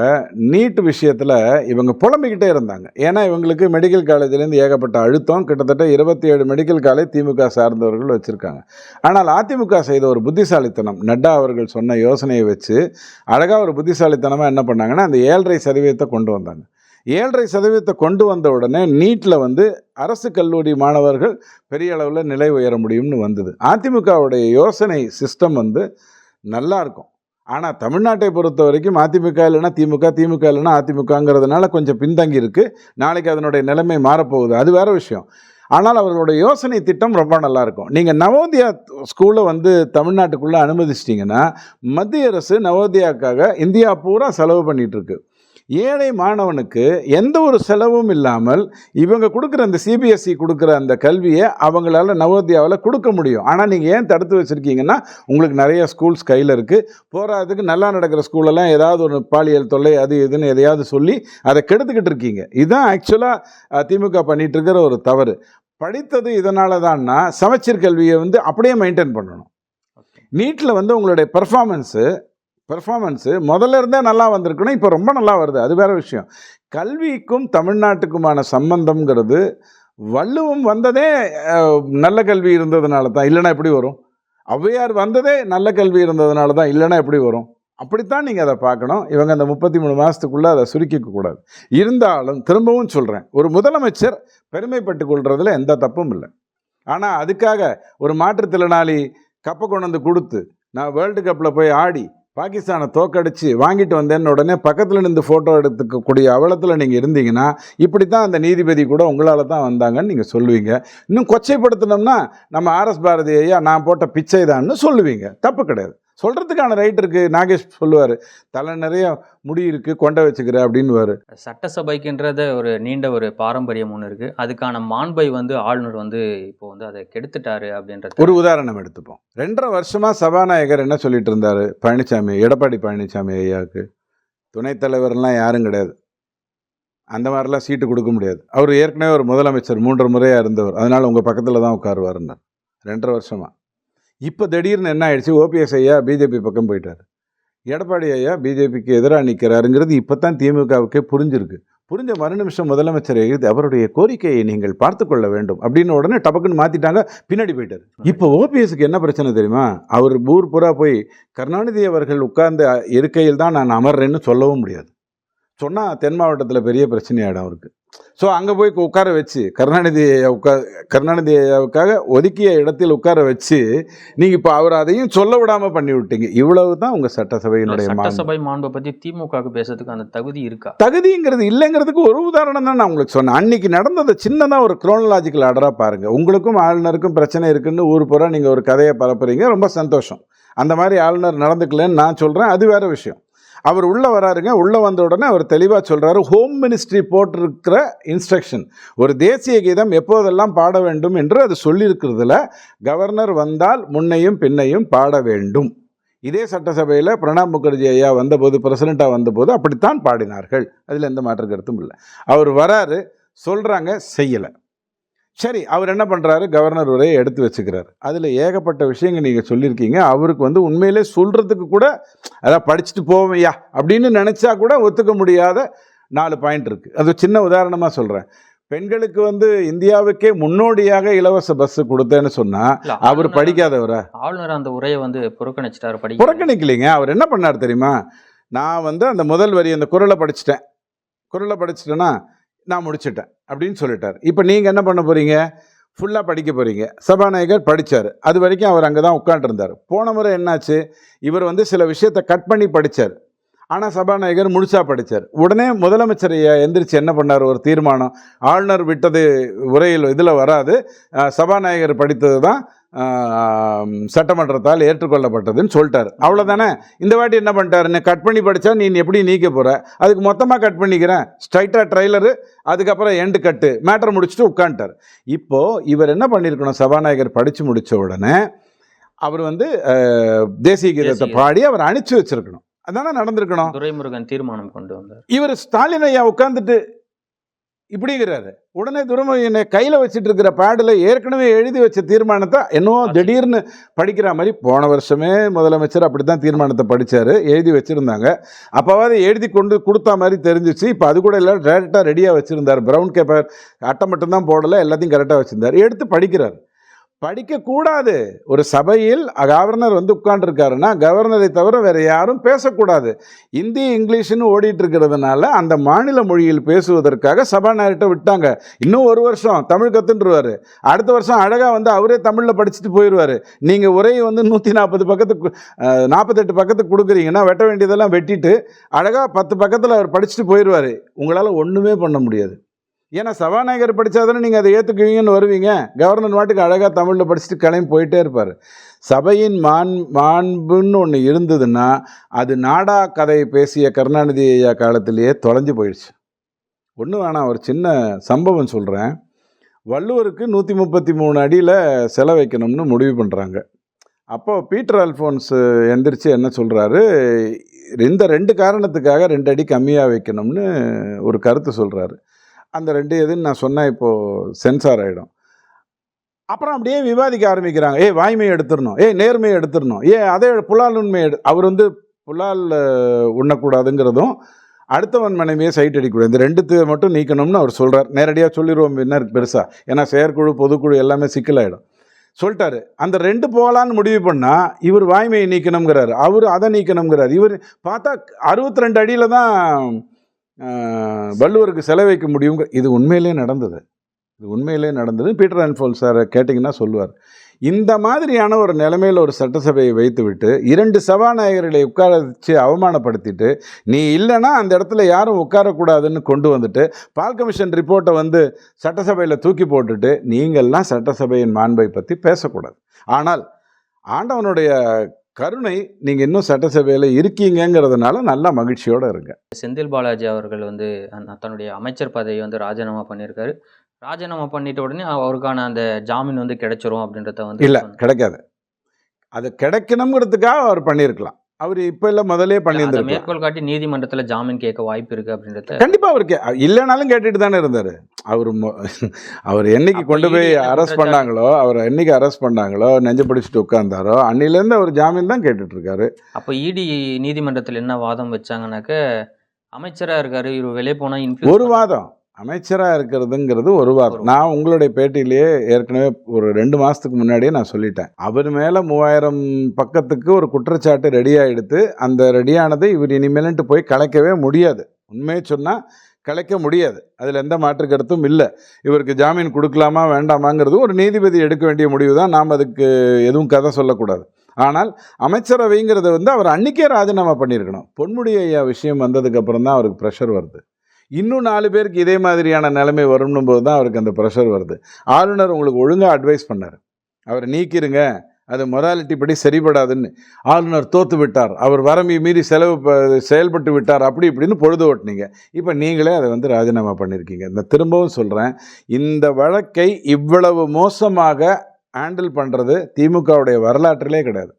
நீட் விஷயத்தில் இவங்க புலம்பிக்கிட்டே இருந்தாங்க. ஏன்னா இவங்களுக்கு மெடிக்கல் காலேஜ்லேருந்து ஏகப்பட்ட அழுத்தம். கிட்டத்தட்ட இருபத்தி ஏழு மெடிக்கல் காலேஜ் திமுக சார்ந்தவர்கள் வச்சுருக்காங்க. ஆனால் அதிமுக செய்த ஒரு புத்திசாலித்தனம் நட்டா அவர்கள் சொன்ன யோசனையை வச்சு அழகாக ஒரு புத்திசாலித்தனமாக என்ன பண்ணாங்கன்னா அந்த ஏழரை சதவீதத்தை கொண்டு வந்தாங்க. ஏழரை சதவீதத்தை கொண்டு வந்த உடனே நீட்டில் வந்து அரசு கல்லூரி மாணவர்கள் பெரிய அளவில் நிலை உயர முடியும்னு வந்தது. அதிமுகவுடைய யோசனை சிஸ்டம் வந்து நல்லா இருக்கும். ஆனால் தமிழ்நாட்டை பொறுத்த வரைக்கும் அதிமுக இல்லைன்னா திமுக திமுக இல்லைன்னா அதிமுகங்கிறதுனால கொஞ்சம் பின்தங்கி இருக்கு. நாளைக்கு அதனுடைய நிலைமை மாறப்போகுது. அது வேற விஷயம். ஆனால் அவர்களுடைய யோசனை திட்டம் ரொம்ப நல்லா இருக்கும். நீங்கள் நவோதயா ஸ்கூலை வந்து தமிழ்நாட்டுக்குள்ளே அனுமதிச்சிட்டிங்கன்னா மத்திய அரசு நவோதயாக்காக இந்தியா பூரா செலவு பண்ணிகிட்ருக்கு ஏழை மாணவனுக்கு எந்த ஒரு செலவும் இல்லாமல் இவங்க கொடுக்குற அந்த சிபிஎஸ்சி கொடுக்குற அந்த கல்வியை அவங்களால நவோதயாவில் கொடுக்க முடியும். ஆனால் நீங்கள் ஏன் தடுத்து வச்சுருக்கீங்கன்னா உங்களுக்கு நிறைய ஸ்கூல்ஸ் கையில் இருக்குது போகிறதுக்கு நல்லா நடக்கிற ஸ்கூலெல்லாம் ஏதாவது ஒரு பாலியல் தொல்லை அது இதுன்னு எதையாவது சொல்லி அதை கெடுத்துக்கிட்டு இருக்கீங்க. இதுதான் ஆக்சுவலாக திமுக பண்ணிட்டு இருக்கிற ஒரு தவறு. படித்தது இதனால தான்னா சமச்சீர் கல்வியை வந்து அப்படியே மெயின்டைன் பண்ணணும். நீட்டில் வந்து உங்களுடைய பெர்ஃபார்மன்ஸு பெர்ஃபார்மன்ஸு முதல்ல இருந்தே நல்லா வந்திருக்கணும் இப்போ ரொம்ப நல்லா வருது. அது வேற விஷயம். கல்விக்கும் தமிழ்நாட்டுக்குமான சம்பந்தம்ங்கிறது வள்ளுவம் வந்ததே நல்ல கல்வி இருந்ததுனால தான். இல்லைன்னா எப்படி வரும்? ஔவையார் வந்ததே நல்ல கல்வி இருந்ததுனால தான். இல்லைன்னா எப்படி வரும்? அப்படித்தான் நீங்கள் அதை பார்க்கணும். இவங்க அந்த முப்பத்தி மூணு மாதத்துக்குள்ளே அதை சுருக்கிக்க கூடாது. இருந்தாலும் திரும்பவும் சொல்கிறேன் ஒரு முதலமைச்சர் பெருமைப்பட்டு கொள்றதுல எந்த தப்பும் இல்லை. ஆனால் அதுக்காக ஒரு மாற்றுத்திறனாளி கப்பை கொண்டு வந்து கொடுத்து நான் வேர்ல்டு கப்பில் போய் ஆடி பாகிஸ்தானை தோக்கடிச்சு வாங்கிட்டு வந்தேன்னு உடனே பக்கத்தில் நின்று ஃபோட்டோ எடுத்துக்கக்கூடிய அவலத்தில் நீங்கள் இருந்தீங்கன்னா இப்படி தான் அந்த நீதிபதி கூட உங்களால் தான் வந்தாங்கன்னு நீங்கள் சொல்லுவீங்க. இன்னும் கொச்சைப்படுத்தினோம்னா நம்ம ஆர்எஸ் பாரதி ஐயா நான் போட்ட பிச்சை தான்னு சொல்லுவீங்க. தப்பு கிடையாது. சொல்கிறதுக்கான ரைட் இருக்குது நாகேஷ் சொல்லுவார் தலை நிறைய முடி இருக்குது கொண்டை வச்சுக்கிற அப்படின்னுவார். சட்டசபைக்குன்றத ஒரு நீண்ட ஒரு பாரம்பரியம் ஒன்று இருக்குது அதுக்கான மாண்பை வந்து ஆளுநர் வந்து இப்போ வந்து அதை கெடுத்துட்டாரு அப்படின்றது ஒரு உதாரணம் எடுத்துப்போம். ரெண்டரை வருஷமா சபாநாயகர் என்ன சொல்லிட்டு இருந்தாரு? பழனிசாமி எடப்பாடி பழனிசாமி ஐயாவுக்கு. துணைத் தலைவர்லாம் யாரும் கிடையாது. அந்த மாதிரிலாம் சீட்டு கொடுக்க முடியாது. அவர் ஏற்கனவே ஒரு முதலமைச்சர் மூன்று முறையாக இருந்தவர். அதனால உங்கள் பக்கத்தில் தான் உட்காருவாருன்னார். ரெண்டரை வருஷமா. இப்போ திடீர்னு என்ன ஆயிடுச்சு? ஓபிஎஸ் ஐயா பிஜேபி பக்கம் போயிட்டார். எடப்பாடி ஐயா பிஜேபிக்கு எதிராக நிற்கிறாருங்கிறது இப்போ தான் திமுகவுக்கே புரிஞ்சிருக்கு. புரிஞ்ச மறுநிமிஷம் முதலமைச்சர் எழுதி அவருடைய கோரிக்கையை நீங்கள் பார்த்து கொள்ள வேண்டும். அப்படின்னு உடனே டபக்குன்னு மாற்றிட்டாங்க பின்னாடி போயிட்டார். இப்போ ஓபிஎஸ்க்கு என்ன பிரச்சனை தெரியுமா? அவர் ஊர் பூரா போய் கருணாநிதி அவர்கள் உட்கார்ந்த இருக்கையில் தான் நான் அமர்றேன்னு சொல்லவும் முடியாது. சொன்னால் தென் மாவட்டத்தில் பெரிய பிரச்சனையாயிடும் அவருக்கு. ஸோ அங்கே போய் உட்கார வச்சு கருணாநிதி உட்கா கருணாநிதி ஐயாவுக்காக ஒதுக்கிய இடத்தில் உட்கார வச்சு நீங்கள் இப்போ அவர் அதையும் சொல்ல விடாமல் பண்ணி விட்டீங்க. இவ்வளவு தான் உங்கள் சட்டசபையினுடைய. சட்டசபை மாண்பை பற்றி திமுகவுக்கு பேசுறதுக்கு அந்த தகுதி இருக்கா? தகுதிங்கிறது இல்லைங்கிறதுக்கு ஒரு உதாரணம் தான் நான் உங்களுக்கு சொன்னேன். அன்னைக்கு நடந்ததை சின்னதாக ஒரு குரோனலாஜிக்கல் ஆர்டராக பாருங்கள் உங்களுக்கும் ஆளுநருக்கும் பிரச்சனை இருக்குன்னு ஊர் பூரா நீங்கள் ஒரு கதையை பரப்புறீங்க. ரொம்ப சந்தோஷம். அந்த மாதிரி ஆளுநர் நடந்துக்கலன்னு நான் சொல்கிறேன் அது வேற விஷயம். அவர் உள்ளே வராருங்க. உள்ளே வந்த உடனே அவர் தெளிவாக சொல்கிறாரு ஹோம் மினிஸ்ட்ரி போட்டிருக்கிற இன்ஸ்ட்ரக்ஷன் ஒரு தேசிய கீதம் எப்போதெல்லாம் பாட வேண்டும் என்று அது சொல்லியிருக்கிறதுல கவர்னர் வந்தால் முன்னையும் பின்னையும் பாட வேண்டும். இதே சட்டசபையில் பிரணாப் முகர்ஜி ஐயா வந்தபோது பிரசிடெண்ட்டாக வந்தபோது அப்படித்தான் பாடினார்கள். அதில் எந்த மாற்று கருத்தும் இல்லை. அவர் வராரு சொல்கிறாங்க செய்யலை. சரி அவர் என்ன பண்ணுறாரு கவர்னர் உரையை எடுத்து வச்சுக்கிறாரு. அதில் ஏகப்பட்ட விஷயங்கள் நீங்கள் சொல்லியிருக்கீங்க. அவருக்கு வந்து உண்மையிலே சொல்கிறதுக்கு கூட அதான் படிச்சுட்டு போவையா அப்படின்னு நினச்சா கூட ஒத்துக்க முடியாத நாலு பாயிண்ட் இருக்குது அது சின்ன உதாரணமாக சொல்கிறேன் பெண்களுக்கு வந்து இந்தியாவுக்கே முன்னோடியாக இலவச பஸ் கொடுத்தேன்னு சொன்னால் அவர் படிக்காதவரா? ஆளுநர் அந்த உரையை வந்து புறக்கணிச்சிட்டாரு படிக்க புறக்கணிக்கலைங்க. அவர் என்ன பண்ணார் தெரியுமா? நான் வந்து அந்த முதல் வரி அந்த குரலை படிச்சிட்டேன். குரலை படிச்சிட்டேன்னா நான் முடிச்சிட்டேன். அப்படின்னு சொல்லிட்டார். இப்போ நீங்கள் என்ன பண்ண போகிறீங்க ஃபுல்லாக படிக்க போகிறீங்க சபாநாயகர் படித்தார் அது வரைக்கும் அவர் அங்கே தான் உட்காந்துருந்தார் போன முறை என்னாச்சு? இவர் வந்து சில விஷயத்தை கட் பண்ணி படித்தார் ஆனால் சபாநாயகர் முடிச்சா படித்தார் உடனே முதலமைச்சர் எந்திரிச்சு என்ன பண்ணார்? ஒரு தீர்மானம். ஆளுநர் விட்டது உரையில் இதில் வராது. சபாநாயகர் படித்தது தான் சட்டமன்றத்தால் ஏற்றுக்கொள்ளப்பட்டதுன்னு சொல்லிட்டாரு. அவ்வளோதானே இந்த வாட்டி என்ன பண்ணிட்டாரு நீ கட் பண்ணி படித்தா நீ எப்படி நீக்க போகிற அதுக்கு மொத்தமாக கட் பண்ணிக்கிறேன். ஸ்ட்ரைட்டாக ட்ரைலரு அதுக்கப்புறம் எண்டு கட்டு மேட்டர் முடிச்சுட்டு உட்காந்துட்டார் இப்போது இவர் என்ன பண்ணியிருக்கணும் சபாநாயகர் படித்து முடித்த உடனே அவர் வந்து தேசிய கீதத்தை பாடி அவர் அனுப்பிச்சு வச்சிருக்கணும். அதானே நடந்திருக்கணும்? துரைமுருகன் தீர்மானம் கொண்டு வந்தார். இவர் ஸ்டாலின் ஐயா உட்காந்துட்டு இப்படிங்கிறாரு. உடனே துரைமுருகனை கையில் வச்சுட்டு இருக்கிற பேடில் ஏற்கனவே எழுதி வச்ச தீர்மானத்தை என்னவோ திடீர்னு படிக்கிற மாதிரி போன வருஷமே முதலமைச்சர் அப்படி தான் தீர்மானத்தை படித்தார் எழுதி வச்சுருந்தாங்க. அப்போவாது எழுதி கொண்டு கொடுத்தா மாதிரி தெரிஞ்சிச்சு இப்போ அது கூட இல்லை டேரெக்டாக ரெடியாக வச்சுருந்தார். ப்ரௌன் பேப்பர் அட்டை மட்டும்தான் போடலை எல்லாத்தையும் கரெக்டாக வச்சுருந்தார். எடுத்து படிக்கிறார். படிக்கக்கூடாது. ஒரு சபையில் கவர்னர் வந்து உட்காண்டிருக்காருன்னா கவர்னரை தவிர வேறு யாரும் பேசக்கூடாது. இந்தி இங்கிலீஷ்னு ஓடிட்டு இருக்கிறதுனால அந்த மாநில மொழியில் பேசுவதற்காக சபாநாயகர்கிட்ட விட்டாங்க. இன்னும் ஒரு வருஷம் தமிழ் கற்றுன்றுவார் அடுத்த வருஷம் அழகாக வந்து அவரே தமிழில் படிச்சுட்டு போயிடுவார் நீங்கள் உரையை வந்து நூற்றி நாற்பது பக்கத்துக்கு நாற்பத்தெட்டு பக்கத்துக்கு கொடுக்குறீங்கன்னா வெட்ட வேண்டியதெல்லாம் வெட்டிட்டு அழகாக பத்து பக்கத்தில் அவர் படிச்சுட்டு போயிடுவார் உங்களால் ஒன்றுமே பண்ண முடியாது. ஏன்னா சபாநாயகர் படித்தாதானே நீங்கள் அதை ஏற்றுக்குவீங்கன்னு வருவீங்க. கவர்னர் மாட்டுக்கு அழகாக தமிழில் படிச்சுட்டு கிளம்பி போயிட்டே இருப்பார். சபையின் மான் மாண்புன்னு ஒன்று இருந்ததுன்னா அது நாடா கதை பேசிய கருணாநிதி ஐயா காலத்திலேயே தொலைஞ்சு போயிடுச்சு. ஒன்று வேணாம் ஒரு சின்ன சம்பவம் சொல்கிறேன் வள்ளுவருக்கு நூற்றி முப்பத்தி மூணு அடியில் செல வைக்கணும்னு முடிவு பண்ணுறாங்க அப்போ பீட்டர் அல்ஃபோன்ஸ் எந்திரிச்சு என்ன சொல்கிறாரு இந்த ரெண்டு காரணத்துக்காக ரெண்டு அடி கம்மியாக வைக்கணும்னு ஒரு கருத்து சொல்கிறாரு அந்த ரெண்டு எதுன்னு நான் சொன்னேன் இப்போது சென்சார் ஆகிடும் அப்புறம் அப்படியே விவாதிக்க ஆரம்பிக்கிறாங்க. ஏ வாய்மையை எடுத்துடணும். ஏ நேர்மையை எடுத்துடணும். ஏ அதே புலால் உண்மையை எடு அவர் வந்து புலால் உண்ணக்கூடாதுங்கிறதும் அடுத்தவன் மனைவியை சைட் அடிக்கக்கூடாது. இந்த ரெண்டுத்தை மட்டும் நீக்கணும்னு அவர் சொல்கிறார் நேரடியாக சொல்லிடுவோம் என்ன பெருசாக ஏன்னா செயற்குழு பொதுக்குழு எல்லாமே சிக்கலாயிடும். சொல்லிட்டாரு. அந்த ரெண்டு போகலான்னு முடிவு பண்ணால் இவர் வாய்மையை நீக்கணுங்கிறாரு அவர் அதை நீக்கணுங்கிறார் இவர் பார்த்தா அறுபத்தி ரெண்டு அடியில் தான் வள்ளுவருக்கு செலவைக்க முடியுங்க. இது உண்மையிலே நடந்தது. இது உண்மையிலே நடந்தது. பீட்டர் அன்ஃபோல் சாரை கேட்டிங்கன்னா சொல்லுவார். இந்த மாதிரியான ஒரு நிலைமையில் ஒரு சட்டசபையை வைத்துவிட்டு இரண்டு சபாநாயகர்களை உட்கார வச்சு அவமானப்படுத்திட்டு நீ இல்லைன்னா அந்த இடத்துல யாரும் உட்காரக்கூடாதுன்னு கொண்டு வந்துட்டு பால் கமிஷன் ரிப்போர்ட்டை வந்து சட்டசபையில் தூக்கி போட்டுட்டு நீங்கள்லாம் சட்டசபையின் மாண்பை பற்றி பேசக்கூடாது. ஆனால் ஆண்டவனுடைய கருணை நீங்கள் இன்னும் சட்டசபையில் இருக்கீங்கங்கிறதுனால நல்லா மகிழ்ச்சியோடு இருங்க. செந்தில் பாலாஜி அவர்கள் வந்து அந்த- தன்னுடைய அமைச்சர் பதவியை வந்து ராஜினாமா பண்ணியிருக்காரு. ராஜினாமா பண்ணிட்ட உடனே அவருக்கான அந்த ஜாமீன் வந்து கிடைச்சிரும் அப்படின்றத வந்து இல்லை. கிடைக்காது. அது கிடைக்கணுங்கிறதுக்காக அவர் பண்ணியிருக்கலாம். அவர் இப்போ இல்லை முதலே அதை பண்ணியிருந்திருக்கலாம் மேற்கோள் காட்டி நீதிமன்றத்துல ஜாமீன் கேட்க வாய்ப்பு இருக்கு அப்படின்றத கண்டிப்பாக அவருக்கு இல்லைனாலும் கேட்டுட்டு தானே இருந்தார். அவர் அவர் என்னைக்கு கொண்டு போய் அரெஸ்ட்? பண்ணாங்களோ அவர் என்னைக்கு அரெஸ்ட் பண்ணாங்களோ நெஞ்ச பிடிச்சிட்டு உட்கார்ந்தாரோ அன்னிலேருந்து அவர் ஜாமீன் தான் கேட்டுட்டு இருக்காரு அப்போ இடி நீதிமன்றத்தில் என்ன வாதம் வச்சாங்கன்னாக்க அமைச்சரா இருக்காரு இவர் வெளியே போனா influence ஒரு வாதம். அமைச்சராக இருக்கிறதுங்கிறது ஒரு வாதம் நான் உங்களுடைய பேட்டியிலேயே ஏற்கனவே ஒரு ரெண்டு மாதத்துக்கு முன்னாடியே நான் சொல்லிட்டேன். அவர் மேலே மூவாயிரம் பக்கத்துக்கு ஒரு குற்றச்சாட்டு ரெடி ஆகிடுத்து அந்த ரெடியானதை இவர் இனிமேல்ட்டு போய் கலைக்கவே முடியாது. உண்மையை சொன்னால் கலைக்க முடியாது. அதில் எந்த மாற்று கருத்தும் இல்லை. இவருக்கு ஜாமீன் கொடுக்கலாமா வேண்டாமாங்கிறது ஒரு நீதிபதி எடுக்க வேண்டிய முடிவு தான். நாம் அதுக்கு எதுவும் கதை சொல்லக்கூடாது. ஆனால் அமைச்சரவைங்கிறத வந்து அவர் அன்னைக்கே ராஜினாமா பண்ணியிருக்கணும். பொன்முடி ஐயா விஷயம் வந்ததுக்கு அப்புறம் தான் அவருக்கு ப்ரெஷர் வருது. இன்னும் நாலு பேருக்கு இதே மாதிரியான நிலைமை வரும்னும் போது தான் அவருக்கு அந்த ப்ரெஷர் வருது. ஆளுநர் உங்களுக்கு ஒழுங்காக அட்வைஸ் பண்ணார். அவரை நீக்கிருங்க. அது மொராலிட்டி படி சரிபடாதுன்னு. ஆளுநர் தோத்து விட்டார். அவர் வரம்பி மீறி செலவு ப- செயல்பட்டு விட்டார். அப்படி இப்படின்னு பொழுது ஓட்டுனீங்க. இப்போ நீங்களே அதை வந்து ராஜினாமா பண்ணியிருக்கீங்க இந்த திரும்பவும் சொல்கிறேன் இந்த வழக்கை இவ்வளவு மோசமாக ஹேண்டில் பண்ணுறது திமுகவுடைய வரலாற்றிலே கிடையாது.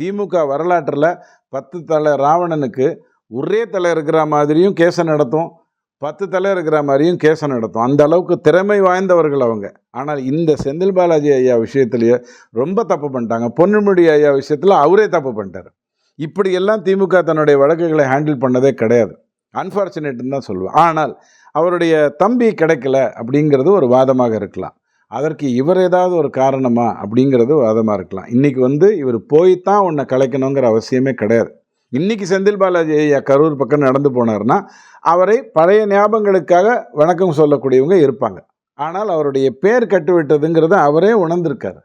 திமுக வரலாற்றில் பத்து தலை ராவணனுக்கு ஒரே தலை இருக்கிற மாதிரியும் கேஸை நடத்தும். பத்து தலை இருக்கிற மாதிரியும் கேஸை நடத்தும். அந்த அளவுக்கு திறமை வாய்ந்தவர்கள் அவங்க. ஆனால் இந்த செந்தில் பாலாஜி ஐயா விஷயத்துலேயே ரொம்ப தப்பு பண்ணிட்டாங்க. பொன்னுமுடி ஐயா விஷயத்தில் அவரே தப்பு பண்ணிட்டார். இப்படியெல்லாம் திமுக தன்னுடைய வழக்குகளை ஹேண்டில் பண்ணதே கிடையாது. அன்ஃபார்ச்சுனேட்னு தான் சொல்லுவேன். ஆனால் அவருடைய தம்பி கிடைக்கல அப்படிங்கிறது ஒரு வாதமாக இருக்கலாம். அதற்கு இவர் ஏதாவது ஒரு காரணமா அப்படிங்கிறது வாதமாக இருக்கலாம். இன்றைக்கி வந்து இவர் போய்த்தான் உன்னை கலைக்கணுங்கிற அவசியமே கிடையாது. இன்றைக்கி செந்தில் பாலாஜி ஐயா கரூர் பக்கம் நடந்து போனார்னா அவரை பழைய ஞாபகங்களுக்காக வணக்கம் சொல்லக்கூடியவங்க இருப்பாங்க. ஆனால் அவருடைய பேர் கட்டுவிட்டதுங்கிறத அவரே உணர்ந்திருக்கார்.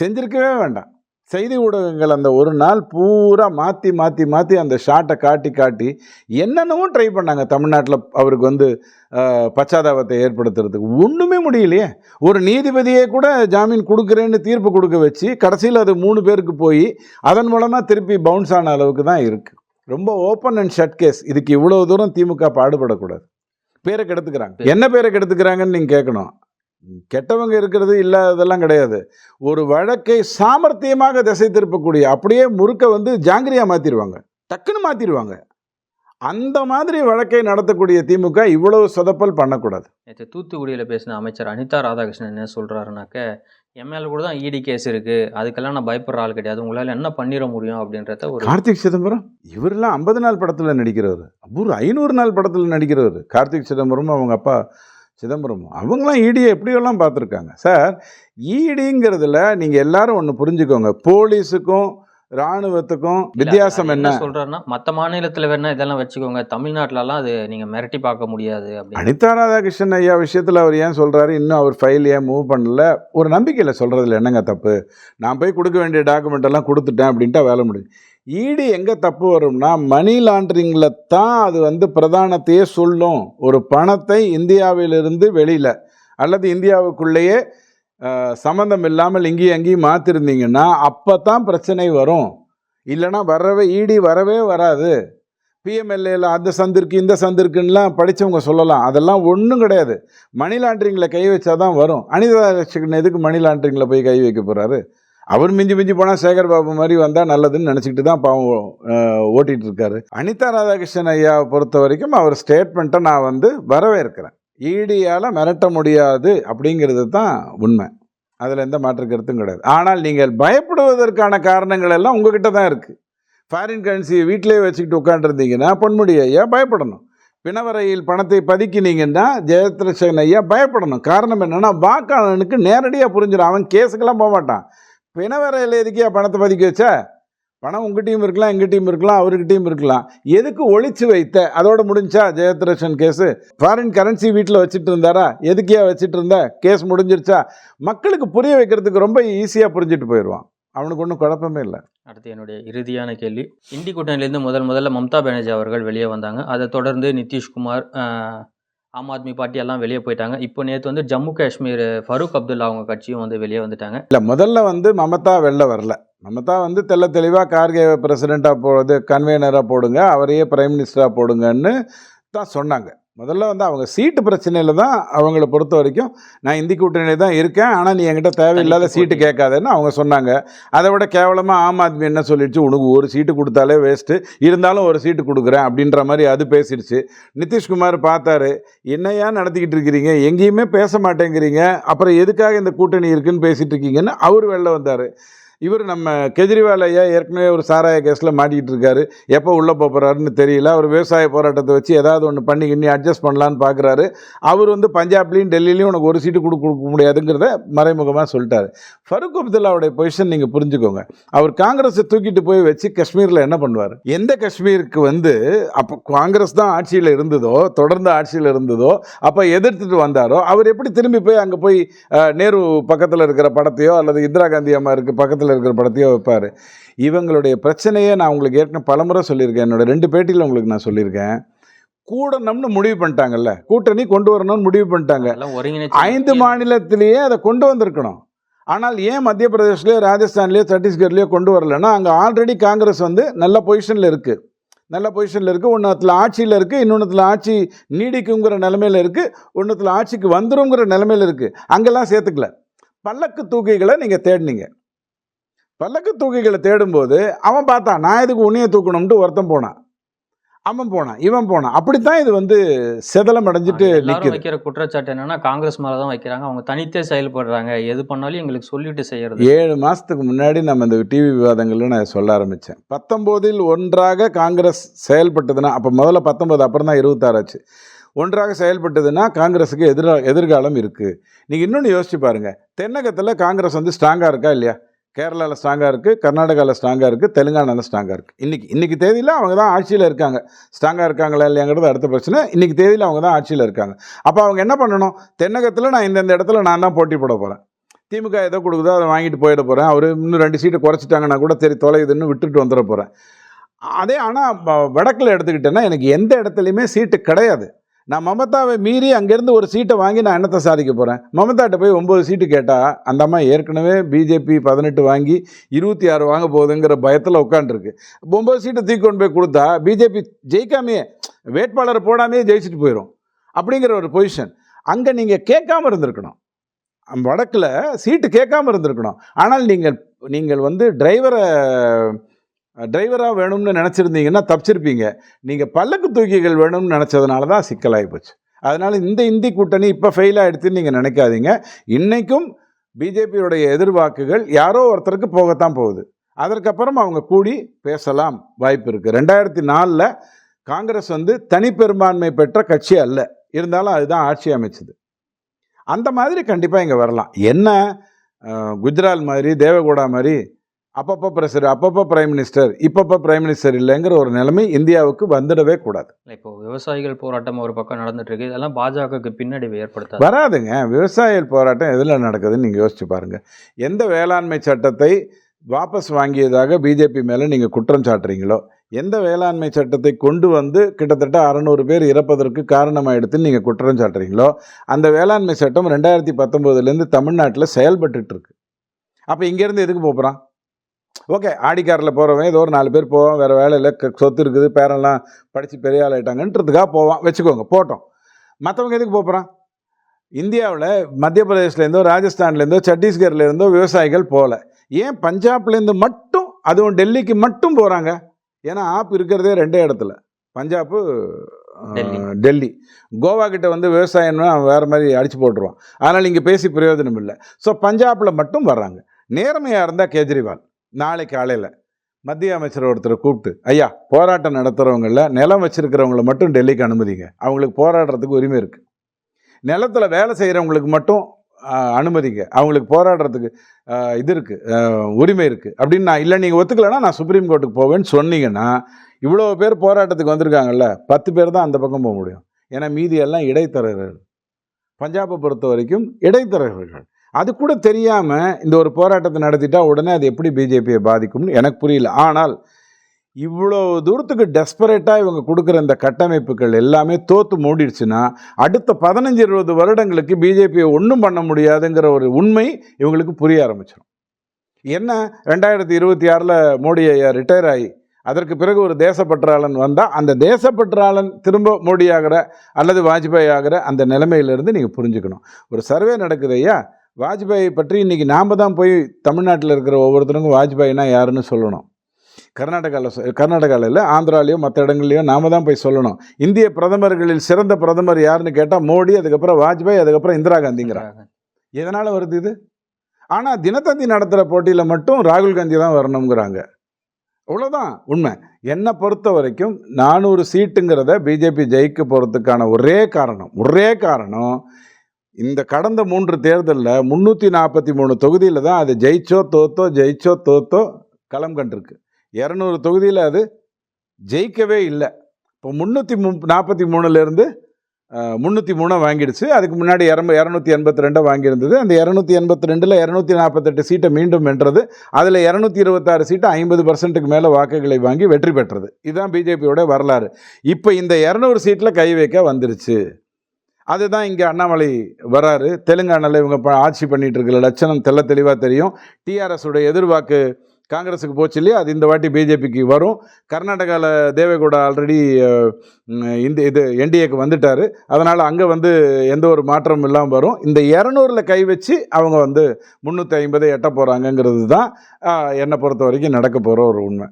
செஞ்சிருக்கவே வேண்டாம். செய்தி ஊடகங்கள் அந்த ஒரு நாள் பூரா மாற்றி மாற்றி மாற்றி அந்த ஷாட்டை காட்டி காட்டி என்னென்னவோ ட்ரை பண்ணாங்க. தமிழ்நாட்டில் அவருக்கு வந்து பச்சாதாபத்தை ஏற்படுத்துறதுக்கு. ஒன்றுமே முடியலையே. ஒரு நீதிபதியே கூட ஜாமீன் கொடுக்குறேன்னு தீர்ப்பு கொடுக்க வச்சு கடைசியில் அது மூணு பேருக்கு போய் அதன் மூலமாக திருப்பி பவுன்ஸ் ஆன அளவுக்கு தான் இருக்குது ரொம்ப ஓப்பன் அண்ட் ஷட் கேஸ் இதுக்கு இவ்வளோ தூரம் திமுக பாடுபடக்கூடாது. பேரை கெடுத்துக்கிறாங்க. என்ன பேரை கெடுத்துக்கிறாங்கன்னு நீங்கள் கேட்கணும் கெட்டவங்க இருக்கிறது இல்லாததெல்லாம் கிடையாது. ஒரு வழக்கை சாமர்த்தியமாக திசை திருப்பக்கூடிய அப்படியே முறுக்க வந்து ஜாங்கிரியா மாற்றிடுவாங்க டக்குன்னு மாற்றிடுவாங்க அந்த மாதிரி வழக்கை நடத்தக்கூடிய திமுக இவ்வளவு சொதப்பல் பண்ணக்கூடாது. நேற்று தூத்துக்குடியில் பேசின அமைச்சர் அனிதா ராதாகிருஷ்ணன் என்ன சொல்கிறாருனாக்க மேலே கூட தான் இடி கேஸ் இருக்குது அதுக்கெல்லாம் நான் பயப்படுற ஆள் கிடையாது. உங்களால் என்ன பண்ணிட முடியும் அப்படின்றத ஒரு கார்த்திக் சிதம்பரம் இவரெல்லாம் ஐம்பது நாள் படத்தில் நடிக்கிறவர் ஒரு ஐநூறு நாள் படத்தில் நடிக்கிறவர் கார்த்திக் சிதம்பரம் அவங்க அப்பா சிதம்பரம் அவங்களாம் ஈடியை எப்படியெல்லாம் பார்த்துருக்காங்க? சார் ஈடிங்கிறதுல நீங்கள் எல்லாரும் ஒன்று புரிஞ்சுக்கோங்க. போலீஸுக்கும் இராணுவத்துக்கும் வித்தியாசம் என்ன? சொல்கிறாருன்னா மற்ற மாநிலத்தில் வேணா இதெல்லாம் வச்சுக்கோங்க. தமிழ்நாட்டிலலாம் அது நீங்கள் மிரட்டி பார்க்க முடியாது அனிதா ராதாகிருஷ்ணன் ஐயா விஷயத்தில் அவர் ஏன் சொல்கிறாரு இன்னும் அவர் ஃபைல் ஏன் மூவ் பண்ணல? ஒரு நம்பிக்கையில் சொல்கிறதுல என்னங்க தப்பு? நான் போய் கொடுக்க வேண்டிய டாக்குமெண்ட் எல்லாம் கொடுத்துட்டேன் அப்படின்ட்டா வேலை முடியும் ஈடு எங்கே தப்பு வரும்னா மணி லாண்ட்ரிங்கில் தான் அது வந்து பிரதானத்தையே சொல்லும். ஒரு பணத்தை இந்தியாவிலிருந்து வெளியில் அல்லது இந்தியாவுக்குள்ளேயே சம்மந்தம் இல்லாமல் இங்கேயும் அங்கேயும் மாற்றிருந்தீங்கன்னா அப்போ தான் பிரச்சனை வரும். இல்லைன்னா வரவே ஈடி வரவே வராது. பிஎம்எல்ஏல அந்த சந்திருக்கு இந்த சந்திருக்குன்னெலாம் படித்தவங்க சொல்லலாம். அதெல்லாம் ஒன்றும் கிடையாது. மணி லாண்ட்ரிங்கில் கை வச்சா தான் வரும். அனிதா லட்சுமணன் எதுக்கு மணி லாண்ட்ரிங்கில் போய் கை வைக்க போகிறாரு அவர் மிஞ்சி மிஞ்சி போனால் சேகர் பாபு மாதிரி வந்தால் நல்லதுன்னு நினச்சிக்கிட்டு தான் பாவம் ஓட்டிகிட்டு இருக்காரு அனிதா ராதாகிருஷ்ணன் ஐயாவை பொறுத்த வரைக்கும் அவர் ஸ்டேட்மெண்ட்டை நான் வந்து வரவேற்கிறேன். ஈடியால் மிரட்ட முடியாது அப்படிங்கிறது தான் உண்மை. அதில் எந்த மாற்று கருத்தும் கிடையாது. ஆனால் நீங்கள் பயப்படுவதற்கான காரணங்கள் எல்லாம் உங்ககிட்ட தான் இருக்குது ஃபாரின் கரன்சியை வீட்டிலே வச்சுக்கிட்டு உட்காந்துருந்தீங்கன்னா பொன்முடி ஐயா பயப்படணும். பிணவரையில் பணத்தை பதுக்கினீங்கன்னா ஜெயத்ரட்சகன் ஐயா பயப்படணும். காரணம் என்னென்னா வாக்காளனுக்கு நேரடியாக புரிஞ்சிடும். அவன் கேஸுக்கெல்லாம் போக மாட்டான் பிணவரையில் எதுக்கியா பணத்தை பதுக்கி வச்ச? பணம் உங்ககிட்டயும் இருக்கலாம் எங்கிட்டையும் இருக்கலாம் அவர்கிட்டயும் இருக்கலாம். எதுக்கு ஒழிச்சு வைத்த? அதோட முடிஞ்சா ஜெயத்ரட்சன் கேஸு ஃபாரின் கரன்சி வீட்டில் வச்சுட்டு இருந்தாரா? எதுக்கியா வச்சுட்டு இருந்த? கேஸ் முடிஞ்சிருச்சா? மக்களுக்கு புரிய வைக்கிறதுக்கு ரொம்ப ஈஸியாக புரிஞ்சுட்டு போயிடுவான் அவனுக்கு ஒன்றும் குழப்பமே இல்லை. அடுத்து என்னுடைய இறுதியான கேள்வி. இந்தி கூட்டணியிலேருந்து முதல் முதல்ல மம்தா பானர்ஜி அவர்கள் வெளியே வந்தாங்க. அதை தொடர்ந்து நிதிஷ்குமார் ஆம் ஆத்மி பார்ட்டி எல்லாம் வெளியே போயிட்டாங்க. இப்போ நேற்று வந்து ஜம்மு காஷ்மீர் ஃபரூக் அப்துல்லா அவங்க கட்சியும் வந்து வெளியே வந்துட்டாங்க. இல்லை முதல்ல வந்து மமதா வெளில வரல. மமதா வந்து தெள்ள தெளிவாக கார்கே பிரசிடெண்ட்டாக போடுறது கன்வீனராக போடுங்க அவரையே பிரைம் மினிஸ்டராக போடுங்கன்னு தான் சொன்னாங்க. முதல்ல வந்து அவங்க சீட்டு பிரச்சனையில் தான் அவங்கள பொறுத்த வரைக்கும் நான் இந்தி கூட்டணியில் தான் இருக்கேன். ஆனால் நீ என்கிட்ட தேவையில்லாத சீட்டு. கேட்காதேன்னு அவங்க சொன்னாங்க. அதை விட கேவலமாக ஆம் ஆத்மி என்ன சொல்லிடுச்சு? உனக்கு ஒரு சீட்டு கொடுத்தாலே வேஸ்ட்டு இருந்தாலும் ஒரு சீட்டு கொடுக்குறேன். அப்படின்ற மாதிரி அது பேசிடுச்சு. நிதிஷ்குமார் பார்த்தாரு. என்னையா நடத்திக்கிட்டு இருக்கிறீங்க? எங்கேயுமே பேச மாட்டேங்கிறீங்க. அப்புறம் எதுக்காக இந்த கூட்டணி இருக்குன்னு பேசிட்டு இருக்கீங்கன்னு அவர் வெளில வந்தார். இவர் நம்ம கெஜ்ரிவால் ஐயா ஏற்கனவே ஒரு சாராய கேஸில் மாட்டிக்கிட்டு இருக்காரு. எப்போ உள்ளே போகிறாருன்னு தெரியல. அவர் விவசாய போராட்டத்தை வச்சு ஏதாவது ஒன்று பண்ணி கிண்ணி அட்ஜஸ்ட் பண்ணலான்னு பார்க்குறாரு அவர் வந்து பஞ்சாப்லேயும் டெல்லிலையும் உனக்கு ஒரு சீட்டு கொடுக்க கொடுக்க முடியாதுங்கிறத மறைமுகமாக சொல்லிட்டாரு. ஃபருக் அப்துல்லாவுடைய பொசிஷன் நீங்கள் புரிஞ்சுக்கோங்க. அவர் காங்கிரஸை தூக்கிட்டு போய் வச்சு காஷ்மீரில் என்ன பண்ணுவார்? எந்த காஷ்மீருக்கு வந்து அப்போ காங்கிரஸ் தான் ஆட்சியில் இருந்ததோ தொடர்ந்து ஆட்சியில் இருந்ததோ அப்போ எதிர்த்துட்டு வந்தாரோ அவர் எப்படி திரும்பி போய் அங்கே போய் நேரு பக்கத்தில் இருக்கிற படத்தையோ அல்லது இந்திரா காந்தி அம்மா இருக்க பக்கத்தில் இருக்கிற படத்தையோ வைப்பார். இவங்களுடைய பிரச்சனையே நான் உங்களுக்கு ஏற்கனவே பலமுறை சொல்லியிருக்கேன். என்னோட ரெண்டு பேட்டியில் உங்களுக்கு நான் சொல்லியிருக்கேன். கூடணும்னு முடிவு பண்ணிட்டாங்கல்ல. கூட்டணி கொண்டு வரணும்னு முடிவு பண்ணிட்டாங்க. ஐந்து மாநிலத்திலேயே அதை கொண்டு வந்திருக்கணும். ஆனால் ஏன் மத்திய பிரதேஷ்லேயோ ராஜஸ்தான்லேயோ சத்தீஸ்கர்லேயோ கொண்டு வரலன்னா அங்கே ஆல்ரெடி காங்கிரஸ் வந்து நல்ல பொசிஷனில் இருக்குது நல்ல பொசிஷனில் இருக்குது ஒன்றுத்தில் ஆட்சியில் இருக்குது இன்னொன்றுத்தில் ஆட்சி நீடிக்குங்கிற நிலமையில இருக்குது ஒன்றுத்தில் ஆட்சிக்கு வந்துருங்கிற நிலமையில இருக்குது அங்கெல்லாம் சேர்த்துக்கல. பல்லக்கு தூக்கிகளை நீங்கள் தேடினீங்க. பல்லக்கு தூக்கிகளை தேடும்போது அவன் பார்த்தான் நான் எதுக்கு உன்னைய தூக்கணும்ட்டு ஒருத்தன் போனான். அவன் போனான் இவன் போனான். அப்படித்தான் இது வந்து செதலம் அடைஞ்சிட்டு நிற்குது வைக்கிற குற்றச்சாட்டு என்னன்னா காங்கிரஸ் மேல தான் வைக்கிறாங்க. அவங்க தனித்தே செயல்படுறாங்க. எது பண்ணாலும் எங்களுக்கு சொல்லிட்டு செய்யறது. ஏழு மாதத்துக்கு முன்னாடி நம்ம இந்த டிவி விவாதங்களில் நான் சொல்ல ஆரம்பித்தேன் பத்தொம்போதில் ஒன்றாக காங்கிரஸ் செயல்பட்டதுன்னா அப்போ முதல்ல பத்தொம்போது அப்புறம் தான் இருபத்தாறாச்சு ஒன்றாக செயல்பட்டதுன்னா காங்கிரஸுக்கு எதிரா எதிர்காலம் இருக்குது நீங்கள் இன்னொன்று யோசிச்சு பாருங்கள் தென்னகத்தில் காங்கிரஸ் வந்து ஸ்ட்ராங்காக இருக்கா இல்லையா? கேரளாவில் ஸ்ட்ராங்காக இருக்குது கர்நாடகாவில் ஸ்ட்ராங்காக இருக்குது தெலுங்கானாவில் ஸ்ட்ராங்காக இருக்குது இன்றைக்கி இன்றைக்கி தேதியில் அவங்க தான் ஆட்சியில் இருக்காங்க. ஸ்ட்ராங்காக இருக்காங்களா இல்லையாங்கிறது அடுத்த பிரச்சனை. இன்றைக்கி தேதியில் அவங்க தான் ஆட்சியில் இருக்காங்க. அப்போ அவங்க என்ன பண்ணணும்? தென்னகத்தில் நான் இந்தந்த இடத்துல நான் தான் போட்டி போட போகிறேன் திமுக ஏதோ கொடுக்குதோ அதை வாங்கிட்டு போயிட போகிறேன் அவர் இன்னும் ரெண்டு சீட்டை குறைச்சிட்டாங்கன்னா கூட சரி தொலையுதுன்னு விட்டுட்டு வந்துட போகிறேன் அதே ஆனால் வடக்கில் எடுத்துக்கிட்டேன்னா எனக்கு எந்த இடத்துலையுமே சீட்டு கிடையாது. நான் மமதாவை மீறி அங்கேருந்து ஒரு சீட்டை வாங்கி நான் என்னத்தை சாதிக்க போகிறேன் மமதாட்ட போய் ஒம்பது சீட்டு கேட்டால் அந்த அம்மா ஏற்கனவே பிஜேபி பதினெட்டு வாங்கி இருபத்தி ஆறு வாங்க போகுதுங்கிற பயத்தில் உட்காந்துருக்கு ஒம்பது சீட்டை தூக்கி கொண்டு போய் கொடுத்தா பிஜேபி ஜெயிக்காமையே வேட்பாளரை போடாமையே ஜெயிச்சுட்டு போயிடும் அப்படிங்கிற ஒரு பொசிஷன் அங்கே நீங்கள் கேட்காம இருந்திருக்கணும். வடக்கில் சீட்டு கேட்காம இருந்திருக்கணும். ஆனால் நீங்கள் நீங்கள் வந்து டிரைவரை டிரைவராக வேணும்னு நினச்சிருந்தீங்கன்னா தப்பிச்சிருப்பீங்க. நீங்கள் பல்லக்கு தூக்கிகள் வேணும்னு நினச்சதுனால தான் சிக்கலாகி போச்சு. அதனால் இந்த இந்தி கூட்டணி இப்போ ஃபெயில் நீங்கள் நினைக்காதீங்க. இன்றைக்கும் பிஜேபியுடைய எதிர்வாக்குகள் யாரோ ஒருத்தருக்கு போகத்தான் போகுது. அதற்கப்புறம் அவங்க கூடி பேசலாம் வாய்ப்பு இருக்குது ரெண்டாயிரத்தி நாலில் காங்கிரஸ் வந்து தனிப்பெரும்பான்மை பெற்ற கட்சி அல்ல. இருந்தாலும் அதுதான் ஆட்சி அமைச்சது. அந்த மாதிரி கண்டிப்பாக இங்கே வரலாம். என்ன அஹ், குஜரால் மாதிரி தேவகோடா மாதிரி அப்பப்போ பிரசிடர் அப்பப்போ பிரைம் மினிஸ்டர் இப்பப்போ பிரைம் மினிஸ்டர் இல்லைங்கிற ஒரு நிலைமை இந்தியாவுக்கு வந்துடவே கூடாது. இப்போ விவசாயிகள் போராட்டம் ஒரு பக்கம் நடந்துட்டு இருக்கு இதெல்லாம் பாஜகவுக்கு பின்னடைவு ஏற்படுத்தாது. வராதுங்க. விவசாயிகள் போராட்டம் எதில் நடக்குதுன்னு நீங்கள் யோசிச்சு பாருங்கள் எந்த வேளாண்மை சட்டத்தை வாபஸ் வாங்கியதாக பிஜேபி மேலே நீங்கள் குற்றம் சாட்டுறீங்களோ எந்த வேளாண்மை சட்டத்தை கொண்டு வந்து கிட்டத்தட்ட அறநூறு பேர் இறப்பதற்கு காரணமாயிடுதுன்னு நீங்கள் குற்றம் சாட்டுறீங்களோ அந்த வேளாண்மை சட்டம் ரெண்டாயிரத்தி பத்தொம்போதுலேருந்து தமிழ்நாட்டில் செயல்பட்டுட்டு இருக்கு. அப்போ இங்கேருந்து எதுக்கு போகிறான் ஓகே ஆடிக்காரில் போகிறவன் ஏதோ ஒரு நாலு பேர் போவான் வேறு வேலையில் சொத்து இருக்குது பேரெல்லாம் படித்து பெரிய ஆள் ஆயிட்டாங்கன்றதுக்காக போவான். வச்சுக்கோங்க போட்டோம். மற்றவங்க எதுக்கு போகிறான் இந்தியாவில் மத்திய பிரதேஷ்லேருந்தோ ராஜஸ்தான்லேருந்தோ சத்தீஸ்கர்லேருந்தோ விவசாயிகள் போகல ஏன் பஞ்சாப்லேருந்து மட்டும் அதுவும் டெல்லிக்கு மட்டும் போகிறாங்க ஏன்னா ஆப் இருக்கிறதே ரெண்டே இடத்துல. பஞ்சாப்பு டெல்லி. கோவா கிட்ட வந்து விவசாயம்னா வேறு மாதிரி அடிச்சு போட்டுருவான். அதனால் இங்கே பேசி பிரயோஜனம் இல்லை ஸோ பஞ்சாபில் மட்டும் வர்றாங்க. நேர்மையாக இருந்தால் கேஜ்ரிவால். நாளை காலையில் மத்திய அமைச்சர் ஒருத்தரை கூப்பிட்டு ஐயா போராட்டம் நடத்துகிறவங்கள நிலம் வச்சுருக்கிறவங்கள மட்டும் டெல்லிக்கு அனுமதிங்க. அவங்களுக்கு போராடுறதுக்கு உரிமை இருக்குது நிலத்தில் வேலை செய்கிறவங்களுக்கு மட்டும் அனுமதிங்க. அவங்களுக்கு போராடுறதுக்கு இது இருக்குது உரிமை இருக்குது அப்படின்னு நான் இல்லை நீங்கள் ஒத்துக்கலைன்னா நான் சுப்ரீம் கோர்ட்டுக்கு போவேன்னு சொன்னீங்கன்னா இவ்வளோ பேர் போராட்டத்துக்கு வந்திருக்காங்கல்ல பத்து பேர் தான் அந்த பக்கம் போக முடியும். ஏன்னா மீதியெல்லாம் இடைத்தரகர்கள். பஞ்சாபை பொறுத்த வரைக்கும் இடைத்தரகர்கள். அது கூட தெரியாமல் இந்த ஒரு போராட்டத்தை நடத்திட்டால் உடனே அது எப்படி பிஜேபியை பாதிக்கும்னு எனக்கு புரியல. ஆனால் இவ்வளோ தூரத்துக்கு டெஸ்பரேட்டாக இவங்க கொடுக்குற இந்த கட்டமைப்புகள் எல்லாமே தோற்று மூடிடுச்சுன்னா அடுத்த பதினஞ்சு இருபது வருடங்களுக்கு பிஜேபியை ஒன்றும் பண்ண முடியாதுங்கிற ஒரு உண்மை இவங்களுக்கு புரிய ஆரம்பிச்சிடும் என்ன? ரெண்டாயிரத்தி இருபத்தி ஆறில் மோடி ஐயா ரிட்டையர் ஆகி அதற்கு பிறகு ஒரு தேசப்பற்றாளன் வந்தால் அந்த தேசப்பற்றாளன் திரும்ப மோடி ஆகிற அல்லது வாஜ்பாய் ஆகிற அந்த நிலைமையிலிருந்து நீங்கள் புரிஞ்சுக்கணும். ஒரு சர்வே நடக்குது ஐயா வாஜ்பாயை பற்றி இன்றைக்கி நாம் தான் போய் தமிழ்நாட்டில் இருக்கிற ஒவ்வொருத்தருக்கும் வாஜ்பாய்னா யாருன்னு சொல்லணும். கர்நாடகாவில் கர்நாடகாவில் இல்லை ஆந்திராலேயோ மற்ற இடங்கள்லையோ நாம தான் போய் சொல்லணும். இந்திய பிரதமர்களில் சிறந்த பிரதமர் யாருன்னு கேட்டால் மோடி அதுக்கப்புறம் வாஜ்பாய் அதுக்கப்புறம் இந்திரா காந்திங்கிறாங்க எதனால் வருது இது? ஆனால் தினத்தந்தி நடத்துகிற போட்டியில் மட்டும் ராகுல் காந்தி தான் வரணுங்கிறாங்க அவ்வளோதான் உண்மை. என்னை பொறுத்த வரைக்கும் நானூறு சீட்டுங்கிறத பிஜேபி ஜெயிக்க போகிறதுக்கான ஒரே காரணம் ஒரே காரணம் இந்த கடந்த மூன்று தேர்தலில் முந்நூற்றி நாற்பத்தி மூணு தொகுதியில் தான் அது ஜெயிச்சோ தோத்தோ ஜெயிச்சோ தோத்தோ களம் கண்டிருக்கு. இரநூறு தொகுதியில் அது ஜெயிக்கவே இல்லை. இப்போ முந்நூற்றி மு நாற்பத்தி மூணுலேருந்து முந்நூற்றி மூணை வாங்கிடுச்சு. அதுக்கு முன்னாடி இரம்ப இரநூத்தி எண்பத்தி ரெண்டை வாங்கியிருந்தது. அந்த இரநூத்தி எண்பத்தி ரெண்டில் இரநூத்தி நாற்பத்தெட்டு சீட்டை மீண்டும் வென்றது. அதில் இரநூத்தி இருபத்தாறு சீட்டு ஐம்பது பர்சன்ட்டுக்கு மேலே வாக்குகளை வாங்கி வெற்றி பெற்றது. இதுதான் பிஜேபியோட வரலாறு. இப்போ இந்த இரநூறு சீட்டில் கை வைக்க வந்துருச்சு. அதுதான் இங்கே அண்ணாமலை வராரு. தெலுங்கானாவில் இவங்க ஆட்சி பண்ணிட்டு இருக்கிற லட்சணம் தெள்ள தெளிவாக தெரியும். டிஆர்எஸ் எதிர்வாக்கு காங்கிரஸுக்கு போச்சு இல்லையா? அது இந்த வாட்டி பிஜேபிக்கு வரும். கர்நாடகாவில் தேவேகவுடா ஆல்ரெடி இந்த இது என்டிஏக்கு வந்துட்டார். அதனால் அங்கே வந்து எந்த ஒரு மாற்றமும் இல்லாமல் வரும். இந்த இரநூறில் கை வச்சு அவங்க வந்து முந்நூற்றி ஐம்பதை எட்ட போகிறாங்கங்கிறது தான் என்னை பொறுத்த வரைக்கும் நடக்க போகிற ஒரு உண்மை.